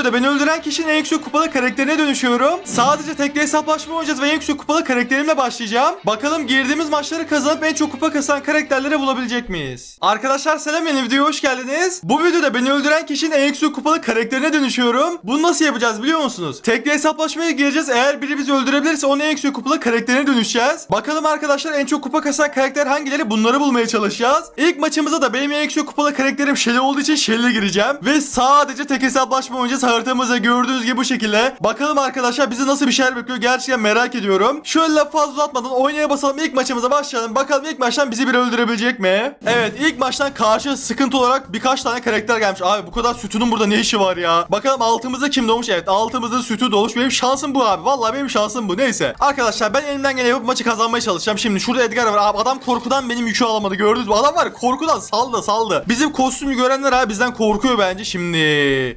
videoda beni öldüren kişinin en yüksek kupalı karakterine dönüşüyorum. Sadece tekli hesaplaşma oynayacağız ve en yüksek kupalı karakterimle başlayacağım. Bakalım girdiğimiz maçları kazanıp en çok kupa kasan karakterleri bulabilecek miyiz? Arkadaşlar selam yeni videoya hoş geldiniz. Bu videoda beni öldüren kişinin en yüksek kupalı karakterine dönüşüyorum. Bunu nasıl yapacağız biliyor musunuz? Tekli hesaplaşmaya gireceğiz. Eğer biri bizi öldürebilirse onun en yüksek kupalı karakterine dönüşeceğiz. Bakalım arkadaşlar en çok kupa kasan karakter hangileri bunları bulmaya çalışacağız. İlk maçımıza da benim en yüksek kupalı karakterim Shelly olduğu için Shelly'le gireceğim. Ve sadece tek hesaplaşma oynayacağız. Haritamızda gördüğünüz gibi bu şekilde. Bakalım arkadaşlar bizi nasıl bir şeyler bekliyor gerçekten merak ediyorum. Şöyle fazla uzatmadan oynaya basalım ilk maçımıza başlayalım. Bakalım ilk maçtan bizi biri öldürebilecek mi? Evet ilk maçtan karşı sıkıntı olarak birkaç tane karakter gelmiş. Abi bu kadar sütunun burada ne işi var ya? Bakalım altımızda kim doğmuş? Evet altımızda sütü doğmuş. Benim şansım bu abi. Vallahi benim şansım bu. Neyse. Arkadaşlar ben elimden gelen yapıp maçı kazanmaya çalışacağım. Şimdi şurada Edgar var. Abi adam korkudan benim yükü alamadı. Gördünüz mü? Adam var korkudan saldı saldı. Bizim kostümü görenler abi bizden korkuyor bence. Şimdi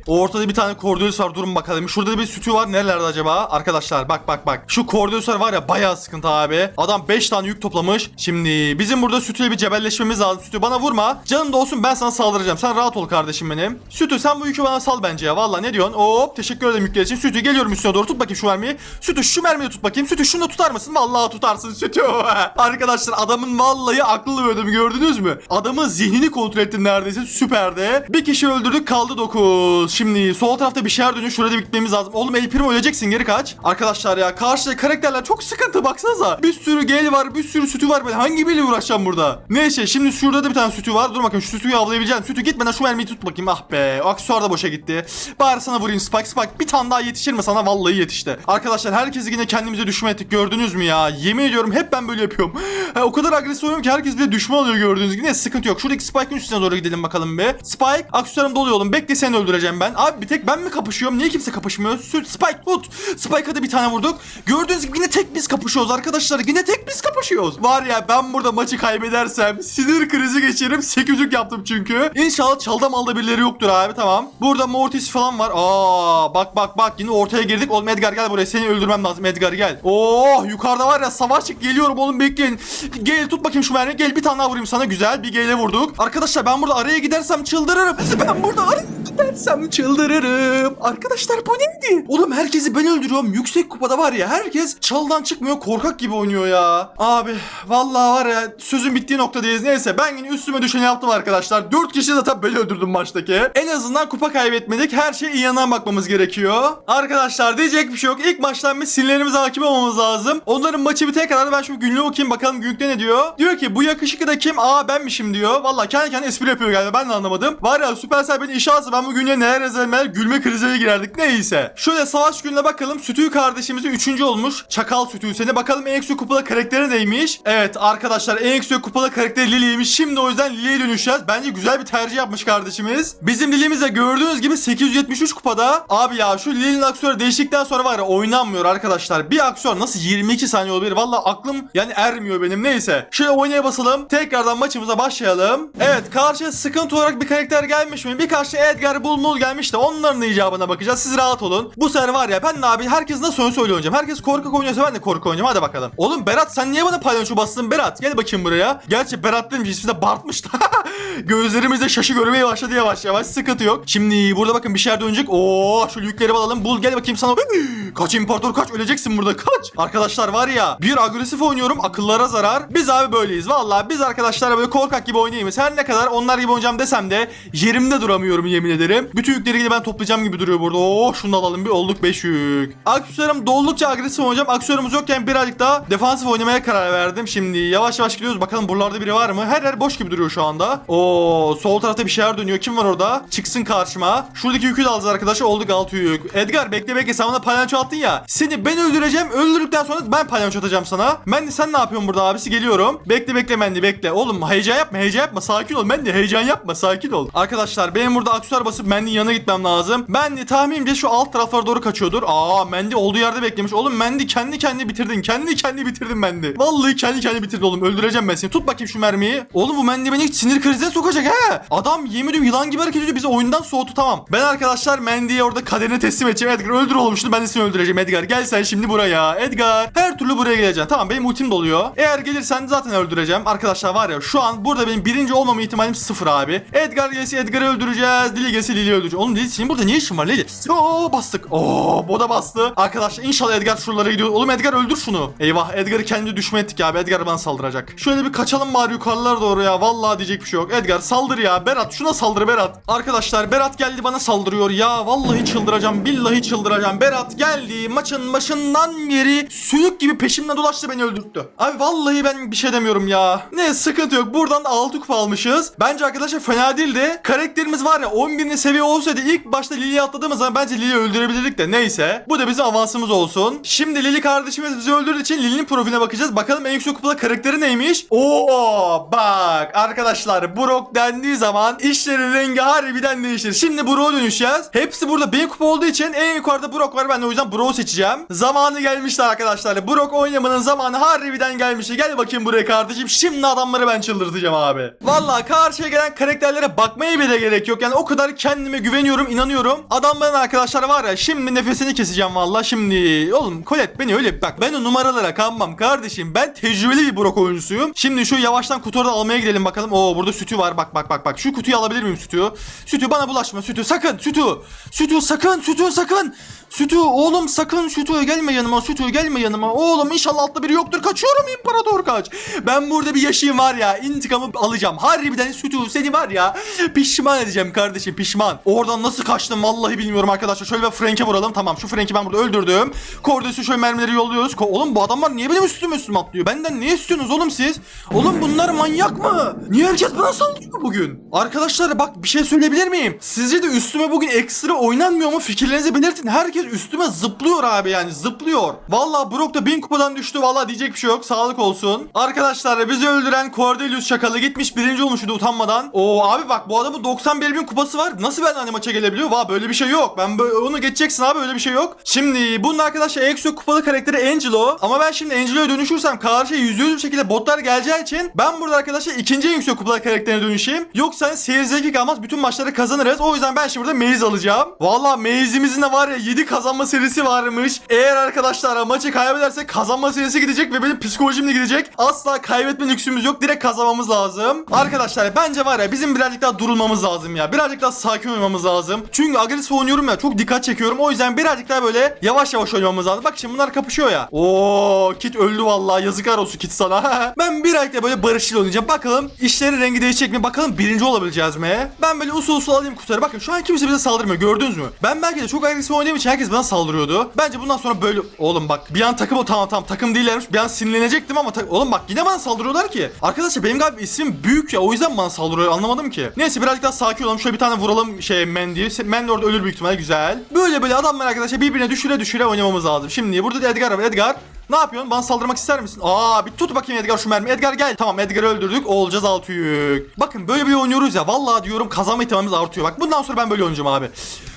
ortada bir tane Cordelius var. Durun bakalım. Şurada da bir sütü var. Nerelerde acaba? Arkadaşlar bak bak bak. Şu Cordelius var ya bayağı sıkıntı abi. Adam 5 tane yük toplamış. Şimdi bizim burada sütüyle bir cebelleşmemiz lazım. Sütü bana vurma. Canın da olsun ben sana saldıracağım. Sen rahat ol kardeşim benim. Sütü sen bu yükü bana sal bence ya. Valla ne diyorsun? Hop teşekkür ederim yükler için. Sütü geliyorum üstüne doğru. Tut bakayım şu mermiyi. Sütü şu mermiyi tut bakayım. Sütü şunu tutar mısın? Vallahi tutarsın Sütü. Arkadaşlar adamın vallahi aklı bölümü gördünüz mü? Adamın zihnini kontrol ettim neredeyse. Süperdi. Bir kişi öldürdük kaldı 9. Şimdi sol tarafta bir şeyler dönüyor. Şurada bir gitmemiz lazım. Oğlum El Primo öleceksin geri kaç. Arkadaşlar ya karşıda karakterler çok sıkıntı baksanıza. Bir sürü gel var bir sürü sütü var. Ben hangi biriyle uğraşacağım burada? Neyse şimdi şurada da bir tane sütü var. Dur bakayım şu sütüyü avlayabileceğim. Sütü gitmeden şu mermiyi tut bakayım. Ah be. O aksesuar da boşa gitti. Bari sana vurayım Spike Spike. Bir tane daha yetişir mi sana? Vallahi yetişti. Arkadaşlar herkesi yine kendimize düşman ettik. Gördünüz mü ya? Yemin ediyorum hep ben böyle yapıyorum. O kadar agresif oynuyorum ki herkes bile düşman oluyor gördüğünüz gibi. Ne sıkıntı yok. Şuradaki Spike'ın üstüne doğru gidelim bakalım bir. Spike aksesuarım doluyor oğlum. Bekle seni öldüreceğim ben. Abi bir tek ben mi kapışıyorum? Niye kimse kapışmıyor? Süt Spike tut. Spike'a da bir tane vurduk. Gördüğünüz gibi yine tek biz kapışıyoruz arkadaşlar. Yine tek biz kapışıyoruz. Var ya ben burada maçı kaybedersem sinir krizi geçiririm. 8'lik yaptım çünkü. İnşallah çalda malda birileri yoktur abi tamam. Burada Mortis falan var. Aa bak bak bak yine ortaya girdik. Oğlum Edgar gel buraya. Seni öldürmem lazım Edgar gel. Oo yukarıda var ya savaş çık geliyorum oğlum bekleyin. Gel tut bakayım şu mermiyi. Gel bir tane daha vurayım sana güzel. Bir gele vurduk. Arkadaşlar ben burada araya gidersem çıldırırım. Ben burada araya gidersem çıldırırım. Arkadaşlar bu neydi? Oğlum herkesi ben öldürüyorum. Yüksek kupada var ya herkes çaldan çıkmıyor korkak gibi oynuyor ya. Abi vallahi var ya sözün bittiği noktadayız. Neyse ben yine üstüme düşeni yaptım arkadaşlar. 4 kişi tabii ben öldürdüm maçtaki. En azından kupa kaybetmedik. Her şey iyi yandan bakmamız gerekiyor. Arkadaşlar diyecek bir şey yok. İlk maçtan bir sinirlerimize hakim olmamız lazım. Onların maçı bitene kadar da ben şu günlüğü okuyayım bakalım günlükte ne diyor. Diyor ki bu yakışıklı da kim? Aa benmişim diyor. Vallahi kendi kendine espri yapıyor galiba ben de anlamadım. Var ya Supercell beni işe alsa ben bu günlüğe neler yazarım neler gülme krizine girerdik. Neyse. Şöyle savaş gününe bakalım. Sütüyü kardeşimizi 3. olmuş. Çakal sütüyü seni. Bakalım en yüksek kupalı karakteri neymiş? Evet arkadaşlar en yüksek kupalı karakteri Lily'ymiş. Şimdi o yüzden Lily'ye dönüşeceğiz. Bence güzel bir tercih yapmış kardeşimiz. Bizim Lily'miz de gördüğünüz gibi 873 kupada. Abi ya şu Lily'nin aksiyonu değiştikten sonra var ya oynanmıyor arkadaşlar. Bir aksiyon nasıl 22 saniye olabilir? Valla aklım yani ermiyor benim. Neyse. Şöyle oynaya basalım. Tekrardan maçımıza başlayalım. Evet karşıya sıkıntı olarak bir karakter gelmiş mi? Bir karşıya Edgar Bulmul gelmiş de onların icabına bakacağız. Siz rahat olun. Bu sefer var ya ben de abi herkes nasıl oyun söyle oynayacağım. Herkes korkak oynuyorsa ben de korkak oynayacağım. Hadi bakalım. Oğlum Berat sen niye bana palyaço bastın Berat? Gel bakayım buraya. Gerçi Berat demiş ismi de Bart'mış da. Gözlerimizde şaşı görmeye başladı yavaş yavaş. Sıkıntı yok. Şimdi burada bakın bir şeyler dönecek. Oo şu yükleri alalım. Bul gel bakayım sana. kaç imparator kaç öleceksin burada kaç. Arkadaşlar var ya bir agresif oynuyorum akıllara zarar. Biz abi böyleyiz. Vallahi biz arkadaşlar böyle korkak gibi oynayayız. Her ne kadar onlar gibi oynayacağım desem de yerimde duramıyorum yemin ederim. Bütün yükleri ben toplayacağım gibi duruyor burada. Oo şunu alalım bir olduk 5 yük. Aksesuarım doldukça agresif oynayacağım. Aksesuarımız yokken birazcık daha defansif oynamaya karar verdim. Şimdi yavaş yavaş gidiyoruz. Bakalım buralarda biri var mı? Her yer boş gibi duruyor şu anda. Oo sol tarafta bir şeyler dönüyor. Kim var orada? Çıksın karşıma. Şuradaki yükü de alacağız arkadaşlar. Olduk 6 yük. Edgar bekle bekle sen bana palyaço attın ya. Seni ben öldüreceğim. Öldürdükten sonra ben palyaço atacağım sana. Mendi sen ne yapıyorsun burada abisi? Geliyorum. Bekle bekle Mendi bekle. Oğlum heyecan yapma heyecan yapma. Sakin ol Mendi heyecan yapma. Sakin ol. Arkadaşlar benim burada aksesuar basıp Mendi'nin yanına gitmem lazım. Mendi tahminimce şu alt taraflara doğru kaçıyordur. Aa Mendi olduğu yerde beklemiş. Oğlum Mendi kendi kendini bitirdin. Kendi kendini bitirdin Mendi. Vallahi kendi kendini bitirdin oğlum. Öldüreceğim ben seni. Tut bakayım şu mermiyi. Oğlum bu Mendi beni sinir krizine sokacak he. Adam yemin ediyorum yılan gibi hareket ediyor. Bizi oyundan soğuttu tamam. Ben arkadaşlar Mendi'ye orada kaderine teslim edeceğim. Edgar öldür oğlum şunu ben de seni öldüreceğim Edgar. Gel sen şimdi buraya. Edgar. Her türlü buraya geleceksin. Tamam benim ultim doluyor. Eğer gelirsen zaten öldüreceğim. Arkadaşlar var ya şu an burada benim birinci olmama ihtimalim sıfır abi. Edgar gelsin Edgar'ı öldüreceğiz. Lili gelsin Lili'yi öldüreceğiz. Oğlum Lili senin burada ne ne işin var Lili? Oo bastık. Oo bu da bastı. Arkadaşlar inşallah Edgar şuralara gidiyor. Oğlum Edgar öldür şunu. Eyvah Edgar'ı kendi düşme ettik ya. Edgar bana saldıracak. Şöyle bir kaçalım bari yukarılara doğru ya. Vallahi diyecek bir şey yok. Edgar saldır ya. Berat şuna saldır Berat. Arkadaşlar Berat geldi bana saldırıyor ya. Vallahi çıldıracağım. Billahi çıldıracağım. Berat geldi. Maçın başından beri sülük gibi peşimden dolaştı beni öldürttü. Abi vallahi ben bir şey demiyorum ya. Ne sıkıntı yok. Buradan 6 kupa almışız. Bence arkadaşlar fena değildi. Karakterimiz var ya 11. seviye olsaydı ilk başta Lili'yi atladığımız zaman bence Lili'yi öldürebilirdik de neyse. Bu da bizim avansımız olsun. Şimdi Lili kardeşimiz bizi öldürdüğü için Lili'nin profiline bakacağız. Bakalım en yüksek kupada karakteri neymiş? Oo bak arkadaşlar Brock dendiği zaman işlerin rengi harbiden değişir. Şimdi Brock'a dönüşeceğiz. Hepsi burada B kupa olduğu için en yukarıda Brock var. Ben de o yüzden Brock'u seçeceğim. Zamanı gelmişti arkadaşlar. Brock oynamanın zamanı harbiden gelmişti. Gel bakayım buraya kardeşim. Şimdi adamları ben çıldırtacağım abi. Vallahi karşıya gelen karakterlere bakmaya bile gerek yok. Yani o kadar kendime güveniyorum, inanıyorum. Adamların arkadaşlar var ya şimdi nefesini keseceğim vallahi. Şimdi oğlum Colette beni öyle bak ben o numaralara kanmam kardeşim. Ben tecrübeli bir Brock oyuncusuyum. Şimdi şu yavaştan kutuyu da almaya gidelim bakalım. Oo burada sütü var. Bak bak bak bak. Şu kutuyu alabilir miyim sütü? Sütü bana bulaşma sütü. Sakın sütü. Sütü sakın sütü sakın. Sütü oğlum sakın sütü gelme yanıma sütü gelme yanıma. Oğlum inşallah altta biri yoktur. Kaçıyorum imparator kaç. Ben burada bir yaşayayım var ya. intikamı alacağım. Harbiden sütü seni var ya. Pişman edeceğim kardeşim pişman. Oradan nasıl kaçtım vallahi bilmiyorum arkadaşlar. Şöyle bir Frank'e vuralım. Tamam şu Frank'i ben burada öldürdüm. Kordes'e şöyle mermileri yolluyoruz. Ko- oğlum bu adamlar niye benim üstüme üstüme atlıyor? Benden ne istiyorsunuz oğlum siz? Oğlum bunlar manyak mı? Niye herkes bana saldırıyor bugün? Arkadaşlar bak bir şey söyleyebilir miyim? Sizce de üstüme bugün ekstra oynanmıyor mu? Fikirlerinizi belirtin. Herkes üstüme zıplıyor abi yani zıplıyor. Vallahi Brock da bin kupadan düştü. Vallahi diyecek bir şey yok. Sağlık olsun. Arkadaşlar bizi öldüren Cordelius şakalı gitmiş birinci olmuştu utanmadan. Oo abi bak bu adamın 91 bin kupası var. Nasıl ben hani maça gelebiliyor? Vay böyle bir şey yok. Ben böyle, onu geçeceksin abi öyle bir şey yok. Şimdi bunun arkadaşlar yüksek kupalı karakteri Angelo. Ama ben şimdi Angelo'ya dönüşürsem karşıya yüzde yüz bir şekilde botlar geleceği için ben burada arkadaşlar ikinci en yüksek kupalı karakterine dönüşeyim. Yoksa hani seyir zevki kalmaz. Bütün maçları kazanırız. O yüzden ben şimdi burada Maze alacağım. Valla Maze'imizin de var ya 7 kazanma serisi varmış. Eğer arkadaşlar maçı kaybedersek kazanma serisi gidecek ve benim psikolojim de gidecek. Asla kaybetme lüksümüz yok. Direkt kazanmamız lazım. Arkadaşlar bence var ya bizim birazcık daha durulmamız lazım ya. Birazcık daha sakin oynamamız lazım. Çünkü agresif oynuyorum ya. Çok dikkat çekiyorum. O yüzden birazcık daha böyle yavaş yavaş oynamamız lazım. Bak şimdi bunlar kapışıyor ya. Oo Kit öldü vallahi. Yazıklar olsun Kit sana. ben birazcık da böyle barışçıl oynayacağım. Bakalım işlerin rengi değişecek mi? Bakalım birinci olabileceğiz mi? Ben böyle usul usul alayım kutuları. Bakın şu an kimse bize saldırmıyor. Gördünüz mü? Ben belki de çok agresif oynadığım için herkes bana saldırıyordu. Bence bundan sonra böyle... Oğlum bak bir an takım o tamam tamam takım değillermiş. Bir an sinirlenecektim ama oğlum bak yine bana saldırıyorlar ki. Arkadaşlar benim galiba ismim büyük ya o yüzden bana saldırıyor anlamadım ki. Neyse birazcık daha sakin olalım. Şöyle bir tane vuralım şey Mendy'yi. Mendy orada ölür büyük ihtimalle güzel. Böyle böyle adamlar arkadaşlar birbirine düşüre düşüre oynamamız lazım. Şimdi burada da Edgar var. Edgar ne yapıyorsun? Bana saldırmak ister misin? Aa bir tut bakayım Edgar şu mermi. Edgar gel. Tamam Edgar'ı öldürdük. Olacağız altı yük. Bakın böyle bir oynuyoruz ya. Vallahi diyorum kazanma ihtimalimiz artıyor. Bak bundan sonra ben böyle oynayacağım abi.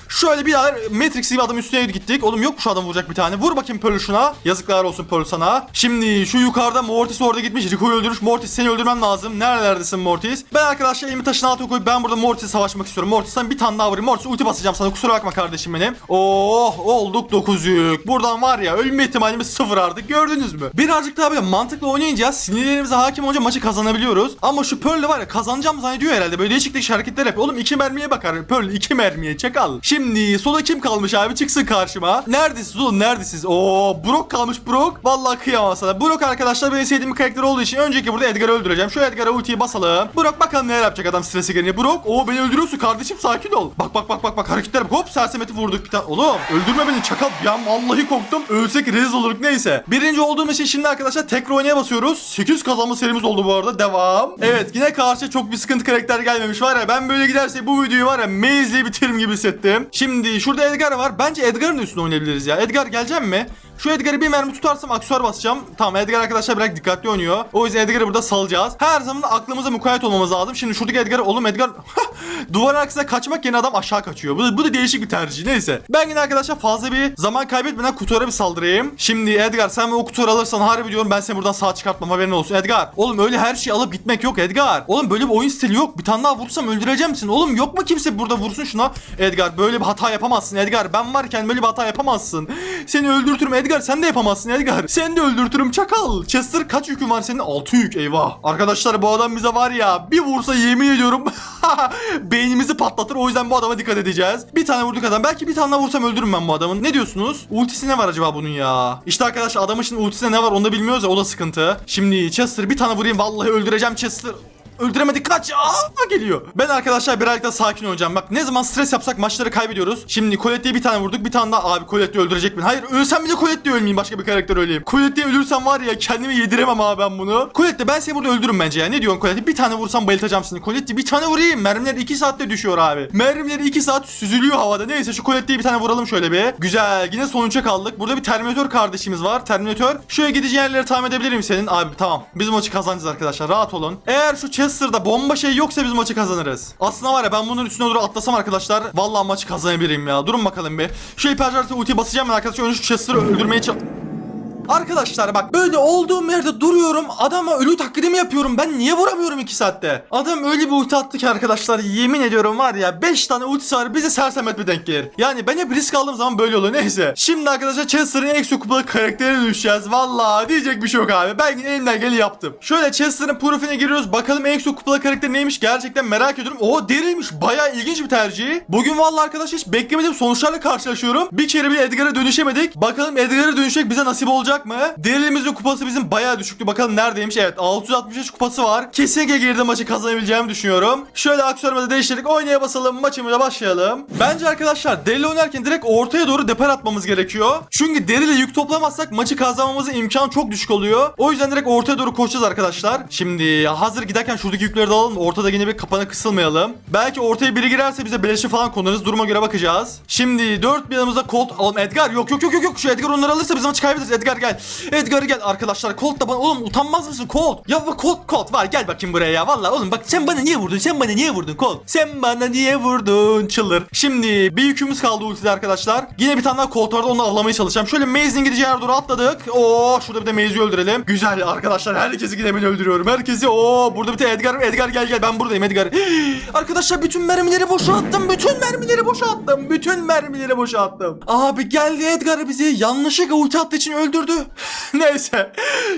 Şöyle bir daha Matrix gibi adam üstüne gittik. Oğlum yok mu şu adam vuracak bir tane? Vur bakayım Pearl şuna. Yazıklar olsun Pearl sana. Şimdi şu yukarıda Mortis orada gitmiş. Rico'yu öldürmüş. Mortis seni öldürmem lazım. Nerelerdesin Mortis? Ben arkadaşlar elimi taşın altına koyup ben burada Mortis'e savaşmak istiyorum. Mortis'ten bir tane daha vurayım. Mortis ulti basacağım sana. Kusura bakma kardeşim benim. Oh olduk 9 yük. Buradan var ya ölme ihtimalimiz sıfır artık. Gördünüz mü? Birazcık daha böyle mantıklı oynayınca sinirlerimize hakim olunca maçı kazanabiliyoruz. Ama şu Pearl'le var ya kazanacağım zannediyor herhalde. Böyle değişik değişik hareketler yapıyor. Oğlum iki mermiye bakar. Pearl iki mermiye çakal. Şimdi sola kim kalmış abi? Çıksın karşıma. Neredesiniz oğlum neredesiniz? Oo Brock kalmış Brock. Vallahi kıyamam sana. Brock arkadaşlar benim sevdiğim bir karakter olduğu için önceki burada Edgar'ı öldüreceğim. Şu Edgar'a ultiyi basalım. Brock bakalım neler yapacak adam stresi gelince. Brock o beni öldürüyorsun kardeşim sakin ol. Bak bak bak bak bak hareketler bak. Hop sersemeti vurduk bir tane. Oğlum öldürme beni çakal. Ya vallahi korktum. Ölsek rezil olurduk neyse. Birinci olduğum için şimdi arkadaşlar tekrar oynaya basıyoruz. 8 kazanma serimiz oldu bu arada. Devam. Evet yine karşı çok bir sıkıntı karakter gelmemiş var ya. Ben böyle giderse bu videoyu var ya Maze'le bitiririm gibi hissettim. Şimdi şurada Edgar var. Bence Edgar'ın üstüne oynayabiliriz ya. Edgar gelecek mi? Şu Edgar'ı bir mermi tutarsam aksesuar basacağım. Tamam Edgar arkadaşlar biraz dikkatli oynuyor. O yüzden Edgar'ı burada salacağız. Her zaman aklımıza mukayyet olmamız lazım. Şimdi şuradaki Edgar'ı oğlum Edgar duvar arkasına kaçmak yerine adam aşağı kaçıyor. Bu, bu da değişik bir tercih. Neyse. Ben yine arkadaşlar fazla bir zaman kaybetmeden kutulara bir saldırayım. Şimdi Edgar sen o kutuları alırsan harbi diyorum ben seni buradan sağ çıkartmam haberin olsun. Edgar. Oğlum öyle her şeyi alıp gitmek yok Edgar. Oğlum böyle bir oyun stili yok. Bir tane daha vursam öldüreceğim misin? Oğlum yok mu kimse burada vursun şuna? Edgar böyle bir hata yapamazsın Edgar. Ben varken böyle bir hata yapamazsın. Seni öldürtürüm Edgar. Edgar sen de yapamazsın Edgar. Sen de öldürtürüm çakal. Chester kaç yükün var senin? 6 yük eyvah. Arkadaşlar bu adam bize var ya bir vursa yemin ediyorum beynimizi patlatır. O yüzden bu adama dikkat edeceğiz. Bir tane vurduk adam. Belki bir tane vursam öldürürüm ben bu adamın. Ne diyorsunuz? Ultisi ne var acaba bunun ya? İşte arkadaşlar adamın şimdi ultisinde ne var onu da bilmiyoruz ya o da sıkıntı. Şimdi Chester bir tane vurayım vallahi öldüreceğim Chester. Öldüremedik kaç Aa, geliyor. Ben arkadaşlar birazcık daha sakin olacağım. Bak ne zaman stres yapsak maçları kaybediyoruz. Şimdi Colette'ye bir tane vurduk. Bir tane daha abi Colette öldürecek beni. Hayır ölsem bile Colette'ye ölmeyeyim. Başka bir karakter öleyim. Colette'ye ölürsem var ya kendimi yediremem abi ben bunu. Colette ben seni burada öldürürüm bence ya. Ne diyorsun Colette? Bir tane vursam bayıltacağım seni. Colette bir tane vurayım. Mermiler 2 saatte düşüyor abi. Mermiler 2 saat süzülüyor havada. Neyse şu Colette'ye bir tane vuralım şöyle bir. Güzel. Yine sonuca kaldık. Burada bir Terminator kardeşimiz var. Terminator. Şöyle gideceğin yerleri tahmin edebilirim senin. Abi tamam. Biz maçı kazanacağız arkadaşlar. Rahat olun. Eğer şu Chester'da bomba şey yoksa biz maçı kazanırız. Aslında var ya ben bunun üstüne doğru atlasam arkadaşlar. Vallahi maçı kazanabilirim ya. Durun bakalım bir. Şu hipercartı ulti basacağım ben arkadaşlar. Önce şu Chester'ı öldürmeye çalış... Arkadaşlar bak böyle olduğum yerde duruyorum adama ölü taklidimi yapıyorum ben niye vuramıyorum 2 saatte? Adam öyle bir ulti attı ki arkadaşlar yemin ediyorum var ya 5 tane ultisi var bize sersem etme denk gelir. Yani ben hep risk aldığım zaman böyle oluyor neyse. Şimdi arkadaşlar Chester'ın Exo kupalı karakterine düşeceğiz. Valla diyecek bir şey yok abi. Ben elimden geleni yaptım. Şöyle Chester'ın profiline giriyoruz bakalım Exo kupalı karakter neymiş gerçekten merak ediyorum. O deriymiş baya ilginç bir tercih. Bugün valla arkadaşlar hiç beklemediğim sonuçlarla karşılaşıyorum. Bir kere bile Edgar'a dönüşemedik. Bakalım Edgar'a dönüşecek bize nasip olacak mı? Derilimizin kupası bizim bayağı düşüktü. Bakalım neredeymiş? Evet 663 kupası var. Kesinlikle geride maçı kazanabileceğimi düşünüyorum. Şöyle aksiyonumuzu değiştirdik. Oynaya basalım. Maçımıza başlayalım. Bence arkadaşlar Derili oynarken direkt ortaya doğru depar atmamız gerekiyor. Çünkü Deriyle yük toplamazsak maçı kazanmamızın imkanı çok düşük oluyor. O yüzden direkt ortaya doğru koşacağız arkadaşlar. Şimdi hazır giderken şuradaki yükleri de alalım. Ortada yine bir kapana kısılmayalım. Belki ortaya biri girerse bize beleşi falan konarız. Duruma göre bakacağız. Şimdi 4 bir yanımızda Colt alalım. Edgar yok yok yok yok yok. Şu Edgar onları alırsa biz maçı kaybederiz. Edgar gel. Edgar gel arkadaşlar. Colt da bana oğlum utanmaz mısın Colt? Ya bak Colt Colt var gel bakayım buraya ya. Vallahi oğlum bak sen bana niye vurdun? Sen bana niye vurdun Colt? Sen bana niye vurdun? Çılır. Şimdi bir yükümüz kaldı ultide arkadaşlar. Yine bir tane daha Colt vardı onu avlamaya çalışacağım. Şöyle Maze'in gideceği yere doğru atladık. Oo şurada bir de Maze'i öldürelim. Güzel arkadaşlar herkesi ben öldürüyorum. Herkesi oo burada bir de Edgar Edgar gel gel ben buradayım Edgar. arkadaşlar bütün mermileri boşa attım. Bütün mermileri boşa attım. Bütün mermileri boşa attım. Abi geldi Edgar bizi yanlışlıkla ulti attığı için öldürdü. Neyse.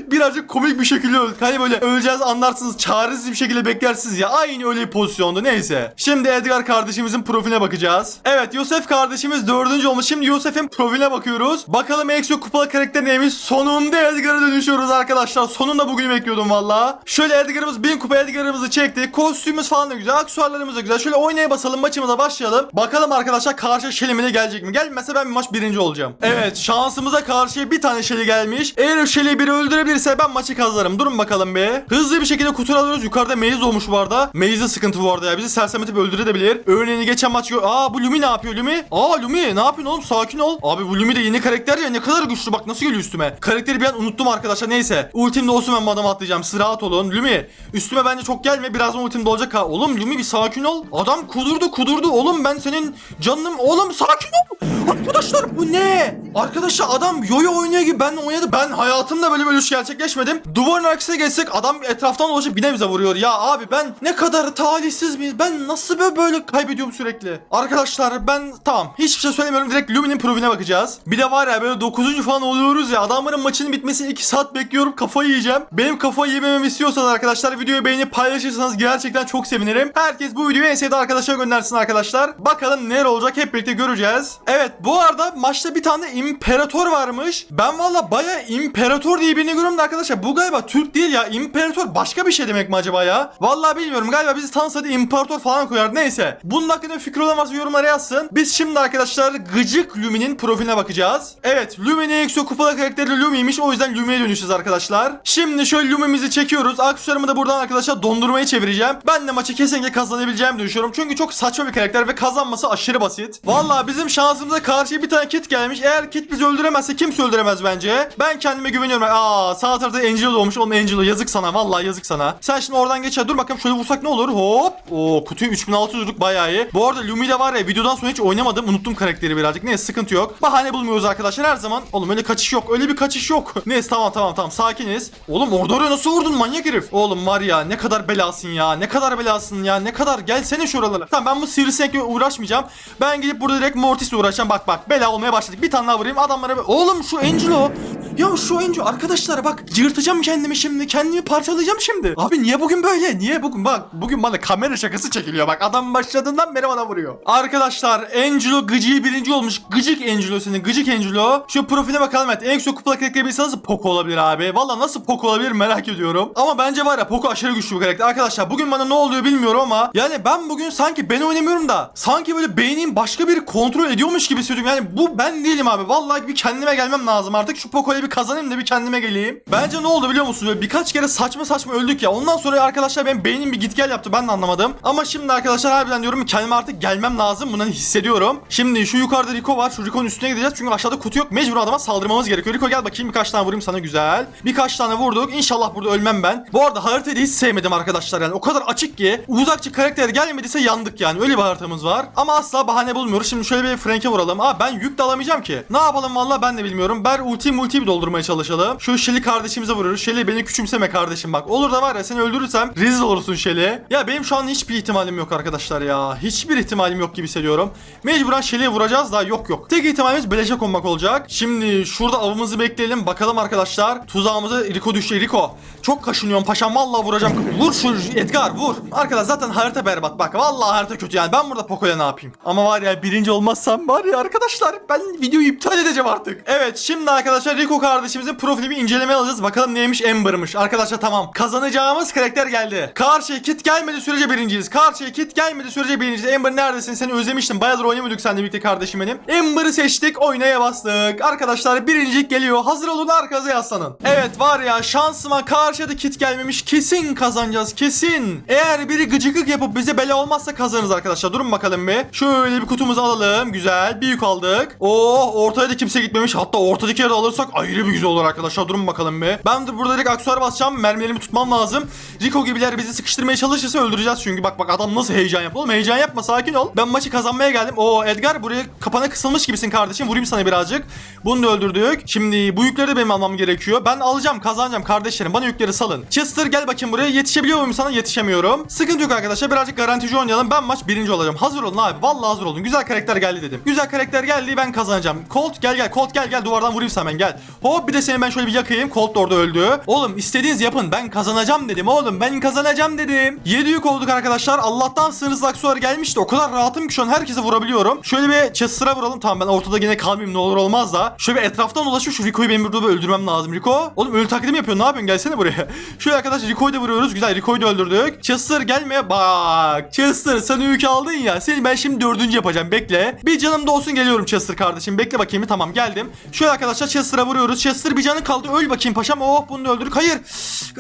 Birazcık komik bir şekilde öldük. Hani böyle öleceğiz anlarsınız. Çaresiz bir şekilde beklersiniz ya. Aynı öyle bir pozisyonda. Neyse. Şimdi Edgar kardeşimizin profiline bakacağız. Evet Yosef kardeşimiz dördüncü olmuş. Şimdi Yosef'in profiline bakıyoruz. Bakalım Exo kupalı karakter neymiş. Sonunda Edgar'a dönüşüyoruz arkadaşlar. Sonunda bugünü bekliyordum valla. Şöyle Edgar'ımız 1000 kupa Edgar'ımızı çekti. Kostümümüz falan da güzel. Aksesuarlarımız da güzel. Şöyle oynaya basalım. Maçımıza başlayalım. Bakalım arkadaşlar karşı Şeli'mine gelecek mi? Gelmezse ben bir maç birinci olacağım. Evet şansımıza karşıya bir tane Şeli gelmiş. Şeli'yi biri öldürebilirse ben maçı kazanırım. Durun bakalım be. Hızlı bir şekilde kutu alıyoruz. Yukarıda Maze olmuş bu arada. Maze'de sıkıntı bu arada ya. Bizi sersem edip öldürebilir. Örneğini geçen maç gör. Aa bu Lumi ne yapıyor Lumi? Aa Lumi ne yapıyorsun oğlum? Sakin ol. Abi bu Lumi de yeni karakter ya. Ne kadar güçlü bak nasıl geliyor üstüme. Karakteri bir an unuttum arkadaşlar. Neyse. Ultimde olsun ben bu adamı atlayacağım. Siz olun. Lumi üstüme bence çok gelme. Birazdan ultimde olacak ha. Oğlum Lumi bir sakin ol. Adam kudurdu kudurdu. Oğlum ben senin canım. Oğlum sakin ol. Arkadaşlar bu ne? Arkadaşlar adam yoyo oynuyor gibi benle oynadı. Ben hayatımda böyle bir ölüş gerçekleşmedim. Duvarın arkasına geçsek adam etraftan dolaşıp yine bize vuruyor. Ya abi ben ne kadar talihsiz miyim? Ben nasıl böyle, böyle kaybediyorum sürekli? Arkadaşlar ben tamam hiçbir şey söylemiyorum. Direkt Lumi'nin profiline bakacağız. Bir de var ya böyle 9. falan oluyoruz ya. Adamların maçının bitmesini 2 saat bekliyorum. Kafayı yiyeceğim. Benim kafayı yemememi istiyorsanız arkadaşlar videoyu beğenip paylaşırsanız gerçekten çok sevinirim. Herkes bu videoyu en sevdiği arkadaşlara göndersin arkadaşlar. Bakalım neler olacak hep birlikte göreceğiz. Evet bu arada maçta bir tane imparator varmış. Ben valla baya imparator diye birini görüyorum da arkadaşlar bu galiba Türk değil ya. İmparator başka bir şey demek mi acaba ya? Vallahi bilmiyorum galiba bizi tanısa da imparator falan koyar. Neyse. Bunun hakkında fikir olan varsa yorumlara yazsın. Biz şimdi arkadaşlar gıcık Lumi'nin profiline bakacağız. Evet Lumi'nin Exo kupalı karakteri Lumi'ymiş. O yüzden Lumi'ye dönüşeceğiz arkadaşlar. Şimdi şöyle Lumi'mizi çekiyoruz. Aksesuarımı da buradan arkadaşlar dondurmaya çevireceğim. Ben de maçı kesinlikle kazanabileceğimi düşünüyorum. Çünkü çok saçma bir karakter ve kazanması aşırı basit. Vallahi bizim şansımıza karşı bir tane kit gelmiş. Eğer kit bizi öldüremezse kimse öldüremez bence. Ben kendime güveniyorum. Aa sağ tarafta Angelo doğmuş. Oğlum Angelo yazık sana. Vallahi yazık sana. Sen şimdi oradan geç. Dur bakalım şöyle vursak ne olur? Hop. Oo kutuyu 3600 vurduk bayağı iyi. Bu arada Lumi de var ya videodan sonra hiç oynamadım. Unuttum karakteri birazcık. Neyse sıkıntı yok. Bahane bulmuyoruz arkadaşlar her zaman. Oğlum öyle kaçış yok. Öyle bir kaçış yok. Neyse tamam tamam tamam sakiniz. Oğlum orada oraya nasıl vurdun manyak herif? Oğlum var ya ne kadar belasın ya. Ne kadar belasın ya. Ne kadar gelsene şuralara. Tamam ben bu sivrisinekle uğraşmayacağım. Ben gidip burada direkt Mortis'le uğraşacağım. Bak bak bela olmaya başladık. Bir tane daha vurayım adamlara. Oğlum şu Angelo. Ya şu Angelo arkadaşlar bak yırtacağım kendimi şimdi. Kendimi parçalayacağım şimdi. Abi niye bugün böyle? Niye bugün bak bugün bana kamera şakası çekiliyor bak. Adam başladığından beri bana vuruyor. Arkadaşlar Angelo gıcığı birinci olmuş. Gıcık Angelo senin gıcık Angelo. Şu profiline bakalım evet. En yüksek karakter birisi nasıl Poco olabilir abi? Valla nasıl Poco olabilir merak ediyorum. Ama bence var ya Poco aşırı güçlü bir karakter. Arkadaşlar bugün bana ne oluyor bilmiyorum ama yani ben bugün sanki ben oynamıyorum da sanki böyle beynim başka biri kontrol ediyormuş gibi hissediyorum. Yani bu ben değilim abi. Vallahi bir kendime gelmem lazım artık. Şu Poco'yu bir kazanayım da bir kendime geleyim. Bence ne oldu biliyor musunuz? Böyle birkaç kere saçma saçma öldük ya. Ondan sonra arkadaşlar benim beynim bir git gel yaptı. Ben de anlamadım. Ama şimdi arkadaşlar harbiden diyorum kendime artık gelmem lazım. Bunu hissediyorum. Şimdi şu yukarıda Rico var. Şu Rico'nun üstüne gideceğiz. Çünkü aşağıda kutu yok. Mecbur adama saldırmamız gerekiyor. Rico gel bakayım birkaç tane vurayım sana güzel. Birkaç tane vurduk. İnşallah burada ölmem ben. Bu arada haritayı hiç sevmedim arkadaşlar yani. O kadar açık ki uzakçı karakter gelmediyse yandık yani. Öyle bir haritamız var. Ama asla bahane bulmuyoruz. Şimdi şöyle bir Frank'e vuralım. Aa ben yük de alamayacağım ki. Ne yapalım valla ben de bilmiyorum. Ber multi bir doldurmaya çalışalım. Şu Shelly kardeşimize vuruyoruz. Shelly beni küçümseme kardeşim bak. Olur da var ya seni öldürürsem rezil olursun Shelly. Ya benim şu an hiçbir ihtimalim yok arkadaşlar ya. Hiçbir ihtimalim yok gibi hissediyorum. Mecburen Shelly'e vuracağız da yok yok. Tek ihtimalimiz beleşe konmak olacak. Şimdi şurada avımızı bekleyelim. Bakalım arkadaşlar. Tuzağımıza Rico düştü. Rico. Çok kaşınıyorum paşam. Vallahi vuracağım. Vur şu Edgar vur. Arkadaş zaten harita berbat. Bak vallahi harita kötü yani. Ben burada Poco'ya ne yapayım? Ama var ya birinci olmazsam var ya arkadaşlar ben videoyu iptal edeceğim artık. Evet şimdi arkadaşlar Rico kardeşimizin profili bir inceleme alacağız. Bakalım neymiş Amber'mış. Arkadaşlar tamam. Kazanacağımız karakter geldi. Karşıya kit gelmedi sürece birinciyiz. Karşıya kit gelmedi sürece birinciyiz. Amber neredesin? Seni özlemiştim. Bayağıdır oynamıyorduk seninle birlikte kardeşim benim. Amber'ı seçtik. Oynaya bastık. Arkadaşlar birincilik geliyor. Hazır olun arkanıza yaslanın. Evet var ya şansıma karşıda kit gelmemiş. Kesin kazanacağız. Kesin. Eğer biri gıcıklık yapıp bize bela olmazsa kazanırız arkadaşlar. Durun bakalım bir. Şöyle bir kutumuzu alalım. Güzel. Bir yük aldık. Oh ortaya da kimse gitmemiş. Hatta ortadaki yerde alırsak ayrı bir güzel olur arkadaşlar. Durun bakalım bir. Ben de burada direkt aksesuar basacağım. Mermilerimi tutmam lazım. Rico gibiler bizi sıkıştırmaya çalışırsa öldüreceğiz çünkü. Bak bak adam nasıl heyecan yapıyor. Oğlum heyecan yapma sakin ol. Ben maçı kazanmaya geldim. Oo Edgar buraya kapana kısılmış gibisin kardeşim. Vurayım sana birazcık. Bunu da öldürdük. Şimdi bu yükleri de benim almam gerekiyor. Ben alacağım kazanacağım kardeşlerim. Bana yükleri salın. Chester gel bakayım buraya. Yetişebiliyor muyum sana? Yetişemiyorum. Sıkıntı yok arkadaşlar. Birazcık garantici oynayalım. Ben maç birinci olacağım. Hazır olun abi. Vallahi hazır olun. Güzel karakter geldi dedim. Güzel karakter geldi ben kazanacağım. Colt gel gel. Colt gel gel. Duvardan vurayım sana ben gel. Hop bir de seni ben şöyle bir yakayım. Colt da orada öldü. Oğlum istediğiniz yapın. Ben kazanacağım dedim oğlum. Ben kazanacağım dedim. 7 yük olduk arkadaşlar. Allah'tan sınırsız aksuar gelmişti. O kadar rahatım ki şu an herkese vurabiliyorum. Şöyle bir Chester'a vuralım. Tamam ben ortada gene kalmayayım ne olur olmaz da. Şöyle bir etraftan dolaşıp şu Rico'yu benim burada öldürmem lazım. Rico. Oğlum ölü taklidi mi yapıyorsun? Ne yapıyorsun? Gelsene buraya. Şöyle arkadaşlar Rico'yu da vuruyoruz. Güzel Rico'yu da öldürdük. Chester gelmeye bak. Chester sen yük aldın ya. Seni ben şimdi dördüncü yapacağım. Bekle. Bir canım da olsun geliyorum Chester kardeşim. Bekle bakayım. Tamam geldim. Şöyle arkadaşlar Chester'a vuruyoruz. Chester bir canın kaldı. Öl bakayım paşam. Oh bunu da öldürdük. Hayır.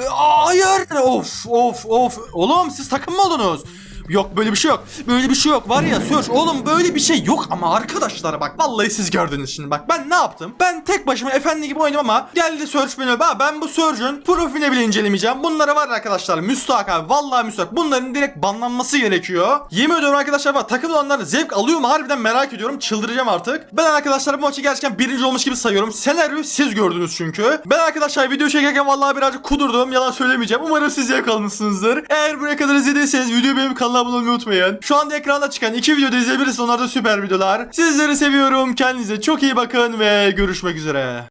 Hayır. Of of of. Oğlum siz takım mı oldunuz? Yok böyle bir şey yok. Böyle bir şey yok. Var ya Surge oğlum böyle bir şey yok ama arkadaşlar bak vallahi siz gördünüz şimdi bak ben ne yaptım? Ben tek başıma efendi gibi oynadım ama geldi Surge beni. Ha, Ben bu Surge'ün profiline bile incelemeyeceğim. Bunlara var arkadaşlar müstahak abi. Vallahi müstahak. Bunların direkt banlanması gerekiyor. Yemin ediyorum arkadaşlar bak takım olanlar zevk alıyor mu harbiden merak ediyorum. Çıldıracağım artık. Ben arkadaşlar bu maçı gerçekten birinci olmuş gibi sayıyorum. Senaryoyu siz gördünüz çünkü. Ben arkadaşlar video çekerken vallahi birazcık kudurdum. Yalan söylemeyeceğim. Umarım siz zevk almışsınızdır. Eğer buraya kadar izlediyseniz videoyu benim kanala abone olmayı unutmayın. Şu anda ekranda çıkan iki videoda izleyebilirsiniz. Onlar da süper videolar. Sizleri seviyorum. Kendinize çok iyi bakın ve görüşmek üzere.